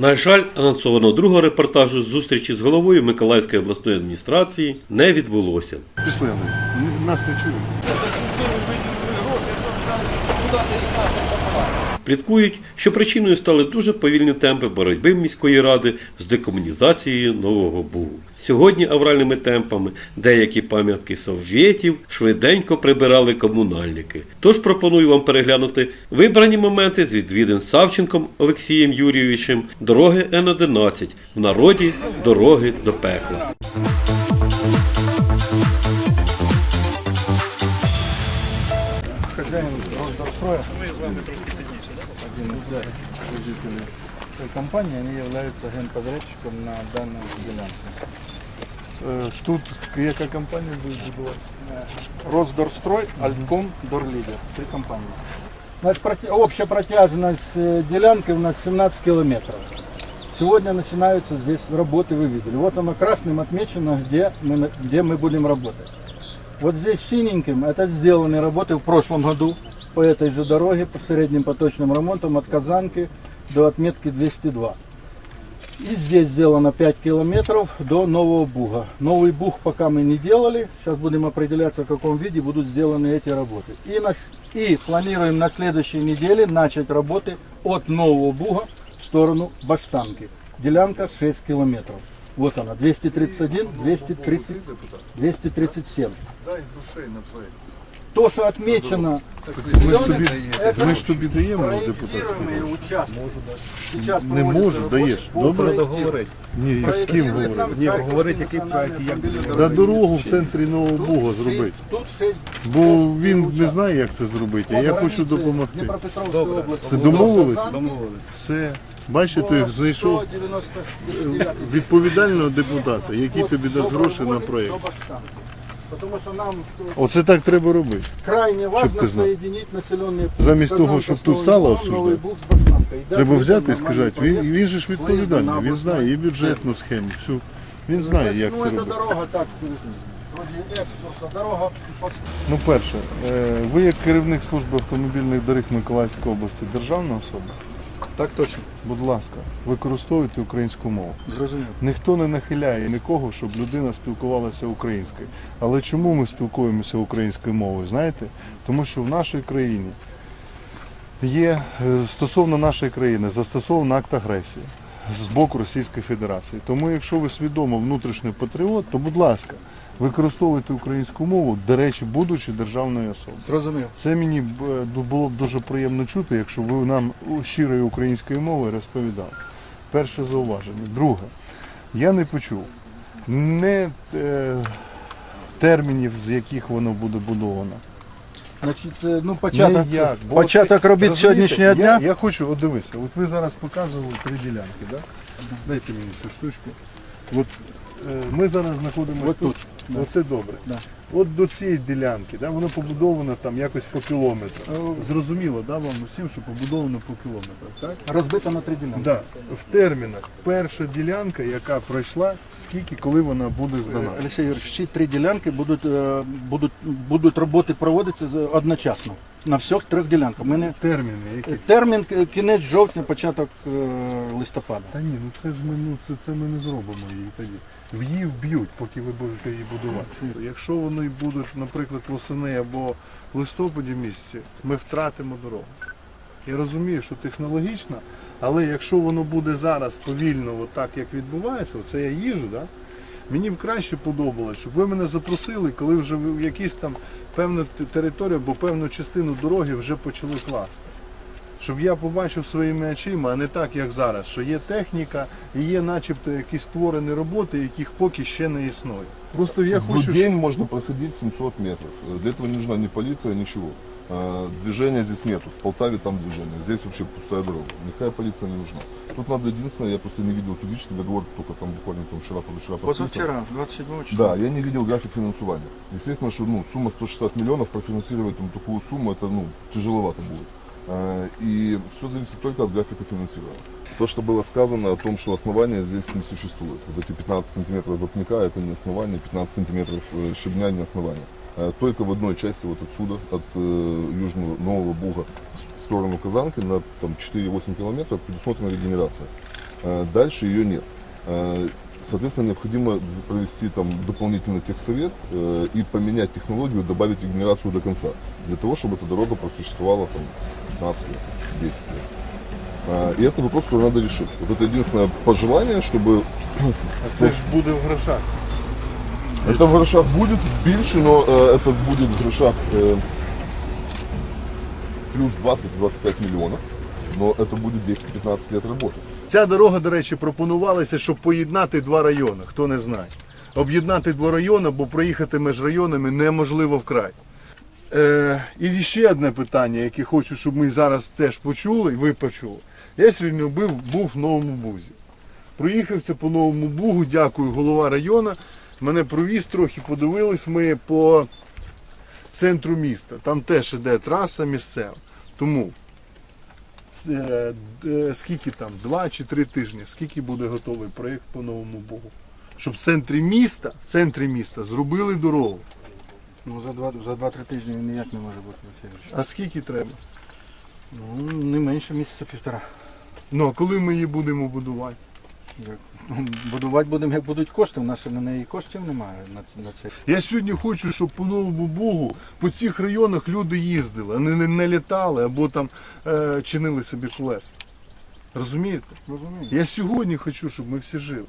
На жаль, анонсованого другого репортажу з зустрічі з головою Миколаївської обласної адміністрації не відбулося. Пішли, Нас не чують. Пліткують, що причиною стали дуже повільні темпи боротьби міської ради з декомунізацією Нового Бугу. Сьогодні авральними темпами деякі пам'ятки совєтів швиденько прибирали комунальники. Тож пропоную вам переглянути вибрані моменти з відвідин Савченком Олексієм Юрійовичем дороги Н-11 в народі дороги до пекла. Мы с вами трошки да, учредителей той компании, они являются генподрядчиком на данную делянку. Е, Тут яка компанія буде будувати? Росдорстрой, Альтком, Дорлидер. Три компании. Значит, проти- общая протяженность э, делянки у нас 17 километров. Сегодня начинаются здесь работы, вы видели. Вот оно красным отмечено, где мы, где мы будем работать. Вот здесь синеньким это сделаны работы в прошлом году по этой же дороге, по средним поточным ремонтам от Казанки до отметки 202. И здесь сделано 5 километров до Нового Буга. Новый Буг пока мы не делали. Сейчас будем определяться, в каком виде будут сделаны эти работы. И, на и планируем на следующей неделе начать работы от Нового Буга в сторону Баштанки. Делянка 6 километров. Вот она, 231, 230, 237. Дай душей на проєкт. То, что отмечено, Ми ж тобі, это ми ж тобі даємо депутатський. проектируемые участки. Сейчас Не проводятся можу, работы даєш. по Добре? проектированию. Ні, з ким говорити? Ні, говорить, який проект, як Да дорогу в центрі Нового Буга зробити. Тут 6 Бо він не знає, як це зробити, а я хочу допомогти. Дніпропетровської області. Все домовились? Домовились. Все. Бачите, ти знайшов відповідального депутата, який тобі дасть гроші на проєкт. Тому що нам Оце так треба робити. крайне важно знав. населені пункти. Замість того, щоб тут сало обсуждати, Треба взяти і сказати, він, він же ж відповідальний, він знає і бюджетну схему, всю. Він знає, як ну, це робити. дорога так, дорога по Ну, перше, е, ви як керівник служби автомобільних доріг Миколаївської області державна особа, Так точно. будь ласка, використовуйте українську мову. Зрозуміло. Ніхто не нахиляє нікого, щоб людина спілкувалася українською. Але чому ми спілкуємося українською мовою? Знаєте? Тому що в нашій країні є е, стосовно нашої країни застосовано акт агресії з боку Російської Федерації. Тому, якщо ви свідомо внутрішній патріот, то будь ласка, використовуйте українську мову, до речі, будучи державною особою. Зрозуміло. Це мені е, було б дуже приємно чути, якщо ви нам у щирою українською мовою розповідали. Перше зауваження. Друге, я не почув не е, термінів, з яких воно буде будовано. Значить, це, ну, початок, Ніяк. Бо початок це- робіт розумієте, сьогоднішнього дня. Я, я хочу, от дивися, от ви зараз показували три ділянки, так? Дайте мені цю штучку. От е, ми зараз знаходимося От тут. тут, да. Оце добре. Да. От до цієї ділянки, да, воно побудовано там якось по кілометру. Зрозуміло, да, вам усім, що побудовано по кілометрах, так? Розбито на три ділянки. Да. В термінах перша ділянка, яка пройшла, скільки, коли вона буде здана. Олексій Юрійович, всі три ділянки будуть, е, будуть, будуть роботи проводитися з- одночасно. На всіх трьох ділянках. У мене Терміни, які. термін к- кінець жовтня, початок е, листопада. Та ні, ну це ж ми, ну, це, це ми не зробимо її тоді. В її вб'ють, поки ви будете її будувати. Якщо вони будуть, наприклад, восени або в листопаді місяці, ми втратимо дорогу. Я розумію, що технологічно, але якщо воно буде зараз повільно, отак як відбувається, оце я їжу, да? мені б краще подобалось, щоб ви мене запросили, коли вже ви якісь там певну територію або певну частину дороги вже почали класти. Щоб я побачив своїми очима, а не так, як зараз, що є техніка і є начебто якісь створені роботи, яких поки ще не існує. Просто я В хочу, день можно проходить 700 метров. Э, Для этого не нужна ни полиция, ничего. А, Движения здесь нету. В Полтаве там движение. Здесь вообще пустая дорога. Никакая полиция не нужна. Тут надо единственное, я просто не видел физически договор, только там буквально там вчера, позавчера подписан. Позавчора, 27 числа. Да, я не видел график финансирования. Естественно, что ну, сумма 160 миллионов, профинансировать там такую сумму, это ну, тяжеловато будет. А, И все зависит только от графика финансирования. То, что было сказано о том, что основания здесь не существует. Вот эти 15 сантиметров вопняка это не основание, 15 сантиметров э, щебня не основание. Э, Только в одной части вот отсюда, от э, южного Нового Буга в сторону Казанки на там, 4-8 километров предусмотрена регенерация. Э, Дальше ее нет. Соответственно, необходимо провести там дополнительный техсовет э, и поменять технологию, добавить регенерацию до конца, для того, чтобы эта дорога просуществовала там 15 лет, 10 лет. Э, И это вопрос, который надо решить. Вот это единственное пожелание, чтобы А це ж буде в грошах. это в грошах будет більше, но э, это будет в грошах э, плюс 20-25 миллионов, но это будет 10-15 лет работы. Ця дорога, до речі, пропонувалася, щоб поєднати два райони, хто не знає. Об'єднати два райони, бо проїхати між районами неможливо вкрай. Е, і ще одне питання, яке хочу, щоб ми зараз теж почули, і ви почули. Я сьогодні був, був в Новому Бузі. Проїхався по Новому Бугу, дякую, голова району. Мене провіз трохи, подивились ми по центру міста. Там теж іде траса місцева. Тому скільки там, два чи три тижні, скільки буде готовий проєкт по Новому Богу? Щоб в центрі міста, в центрі міста зробили дорогу. Ну, за два за два-три тижні він ніяк не може бути Васильович. А скільки треба? Ну, не менше місяця півтора. Ну, а коли ми її будемо будувати? Будувати будемо, як будуть кошти, у нас ще на неї коштів немає на, на це. Я сьогодні хочу, щоб по Новому Богу по цих районах люди їздили, а не, не, не літали або там е, чинили собі колеса. Розумієте? Розумію. Я сьогодні хочу, щоб ми всі жили.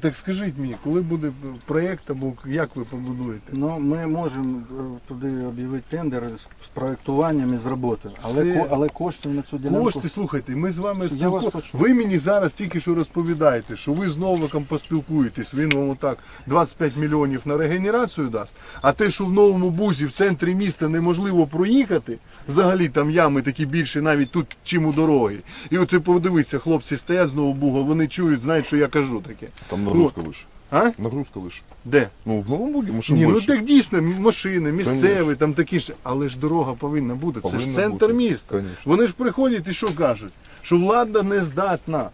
Так скажіть мені, коли буде проєкт або як ви побудуєте? Ну, ми можемо е, туди об'явити тендер з, з проєктуванням і з роботою, але, Це- ко- але коштів на цю ділянку... Кошти, слухайте, ми з вами Я вас спілку... почув. Ви мені зараз тільки що розповідаєте, що ви з Новиком поспілкуєтесь, він вам отак 25 мільйонів на регенерацію дасть. А те, що в новому бузі в центрі міста неможливо проїхати, взагалі там ями такі більші навіть тут, чим у дороги. І оце подивіться, хлопці стоять з нового буга, вони чують, знають, що я кажу таке. Там нагрузка выше. А? Нагрузка выше. Де? Ну, в Новом Буге машин Ні, ну так дійсно, машини, місцеві, Конечно. там такі ж. Але ж дорога повинна бути. Це ж центр бути, міста. конечно. Вони ж приходять і що кажуть? Що влада не здатна.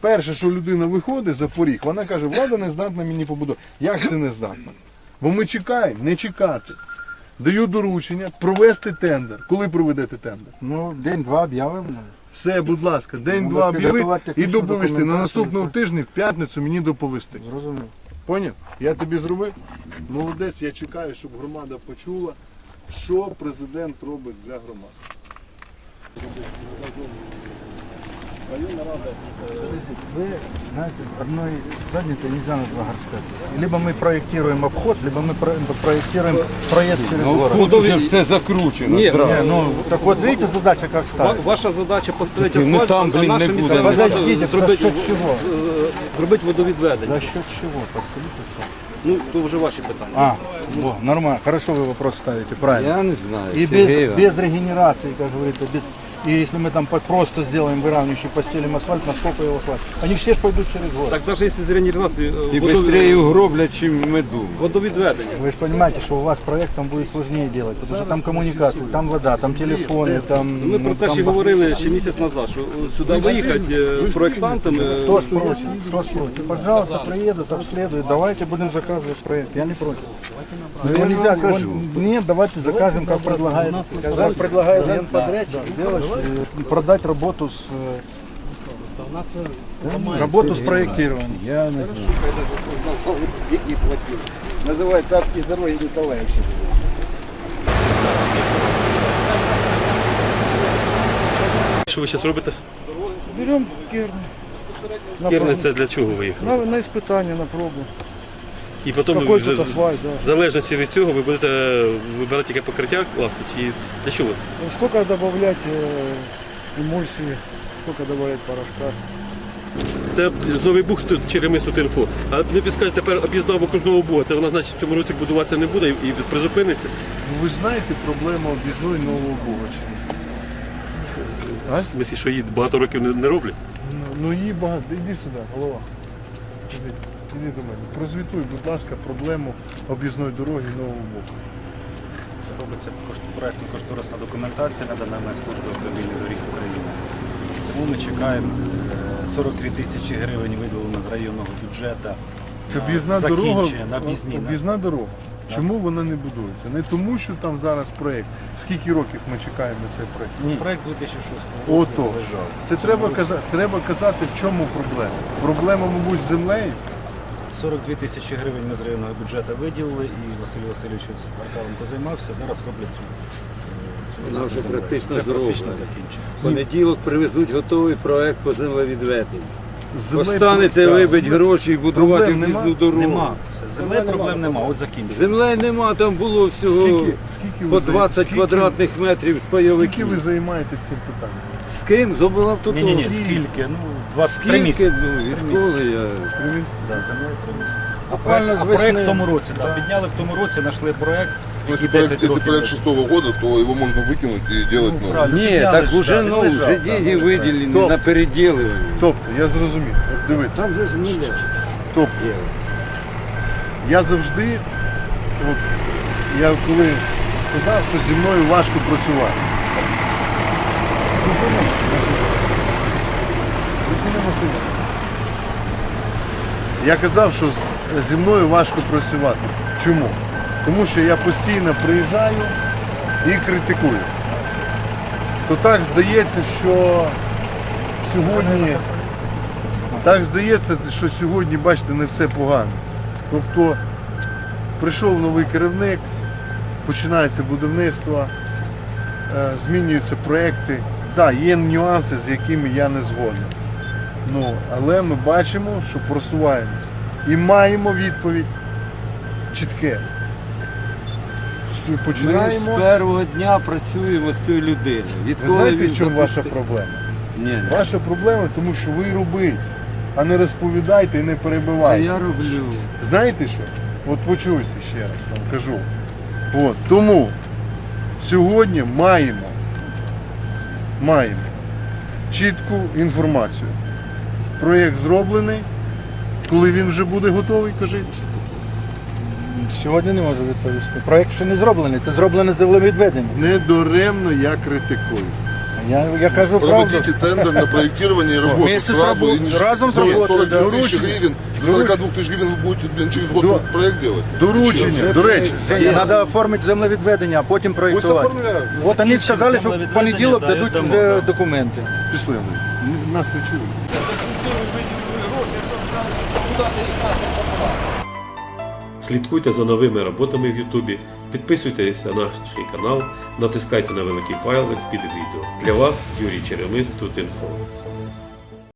Перше, що людина виходить за поріг, вона каже, влада не здатна мені побудувати. Як це не здатна? Бо ми чекаємо, не чекати. Даю доручення провести тендер. Коли проведете тендер? Ну, день-два об'явимо. Все, будь ласка, день-два об'яви і технічну доповісти. На документацію. наступному тижні, в п'ятницю, мені доповісти. Зрозумів. Поняв? Я тобі зробив. Молодець, я чекаю, щоб громада почула, що президент робить для громадськості. Вы знаете, одной задницей нельзя на два горшка. сидеть. Либо мы проектируем обход, либо мы про- проектируем проезд через город. Тут вже все закручено. Ні, здраво. Не, ну, так вот видите задача как Ва- ставить? Ваша задача построїти Ну, асфальт, там, а блін, наша не буде. місцева влада Подождите, за зробить, счет чего? з- зробить водовідведення. За счет чего? Постелите стол. Ну, то вже ваші питання. А, во, нормально, хорошо вы вопрос ставите, правильно. Я не знаю. И Сергій без, Іванович. без регенерации, как говорится, без... И если мы там по- просто сделаем выравнивающий, постелим асфальт, насколько его хватит? Они все ж пойдут через город. Так навіть якщо з реанімації І швидше угроблять, чим ми думаємо. водовідведення. Вы же понимаете, что у вас проект там будет сложнее делать, потому что там коммуникации, там вода, там телефоны, там... Ми про це там ще ба- говорили ще місяць назад, що е, сюди виїхати е, проєктантами. е, Кто ж против? Кто ж против? Пожалуйста, приедут, обследуют, давайте будем заказывать проект, я не против. Но его нельзя, его- нет, давайте закажем, как предлагает, как предлагает генподрядчик, сделать, э, продать работу с э, работу с проектированием. Я не знаю. деньги платил. Называется «Адские дороги Николаевича». Що ви зараз робите? Беремо керни. На, Керни пробу. це для чого ви їх? на, на іспитання, на пробу. І потім ви Какой вже да. в залежності від цього ви будете вибирати яке покриття класти, чи для чого? Сколько добавлять э, эмульсии, сколько добавлять порошка. Це новий бух тут через тут інфо. А не підскажете, тепер об'їзнав окружного буга. Це вона значить в цьому році будуватися не буде і призупиниться. Ну, ви ж знаєте проблему об'їзної нового Богача? В смислі, що її багато років не, не роблять. Ну, ну її багато. Іди сюди, голова. Іди, іди до мене. Прозвітуй, будь ласка, проблему об'їзної дороги нового Бога. Робиться кошт- проектно-кошторисна документація надана служби автомобільних доріг України. Тому ми чекаємо е, 43 тисячі гривень виділено з районного бюджету. Це на об'їзна дорога. Об'їзна дорога. Чому воно не будується? Не тому, що там зараз проєкт. Скільки років ми чекаємо на цей проєкт? Ні. Проект 2006 року Ото. лежав. Це треба казати, треба казати, в чому проблема. Проблема, мабуть, з землею. 42 тисячі гривень ми з районного бюджету виділили, і Василь Васильович з кварталом позаймався. Зараз роблять цю, цю Вона вже практично зроблена. В понеділок привезуть готовий проект по землевідведенню. Землею Останеться про- вибить земле- гроші і будувати Проблем нема? об'їзну дорогу. Нема. Все, землі проблем нема, от закінчено. Землі нема, там було всього Скільки, скільки ви по зай- 20 скільки- квадратних метрів з Скільки пайовиків. ви займаєтесь цим питанням? З ким? З облавтодору. Ні, ні, ні, скільки? Ну, два, три Скільки? місяці. Ну, відколи я... Три місяці? Да, землею три місяці. А проект, а проект в тому році, да. підняли в тому році, знайшли проект. Ну, Если и проект, 10 если проект шестого года, то его можно выкинуть и делать новый. правильно. Ні, так уже, ну, вже деньги виділені Тобто- на переділування. Тобто, я зрозумів. От дивіться. Там же з нуля. Тобто, я завжди, от, я коли казав, що зі мною важко працювати. Зупини. Зупини машину. Я казав, що з- зі мною важко працювати. Чому? Тому що я постійно приїжджаю і критикую. То так здається, що сьогодні так здається, що сьогодні, бачите, не все погано. Тобто прийшов новий керівник, починається будівництво, е, змінюються проекти. Так, є нюанси, з якими я не згоден. Ну, але ми бачимо, що просуваємось. І маємо відповідь чітке. Що Ми з Починаємо. першого дня працюємо з цією людиною. Ви Відколи знаєте, він в чому ваша запустив- проблема? Ні, ні. Ваша проблема, тому що ви робите, а не розповідайте і не А перебивайте. я роблю. Знаєте що? От почуйте ще раз вам кажу. От, тому сьогодні маємо, маємо чітку інформацію. Проєкт зроблений. Коли він вже буде готовий, кажіть. Сьогодні не можу відповісти. Проект ще не зроблений, це зроблене землевідведення. Недаремно я критикую. Я, я кажу правду. Проводите тендер на проектирование и работу Вместе с сразу. рабо- и не разом за 42 заработать, тысячи доручение. гривен. За 42 тысяч гривен вы будете блин, через год Да. проект делать. Доручення, до речі, Треба оформити землевідведення, а потім Пусть проєктувати. оформляют. От вони сказали, що в землевідведення, понеділок да, дадуть дамо, вже да. документи. пішли. Н- Нас не чують. Слідкуйте за новими роботами в Ютубі, підписуйтесь на наш канал, натискайте на великий палець під відео. Для вас Юрій Черемис тут інфо.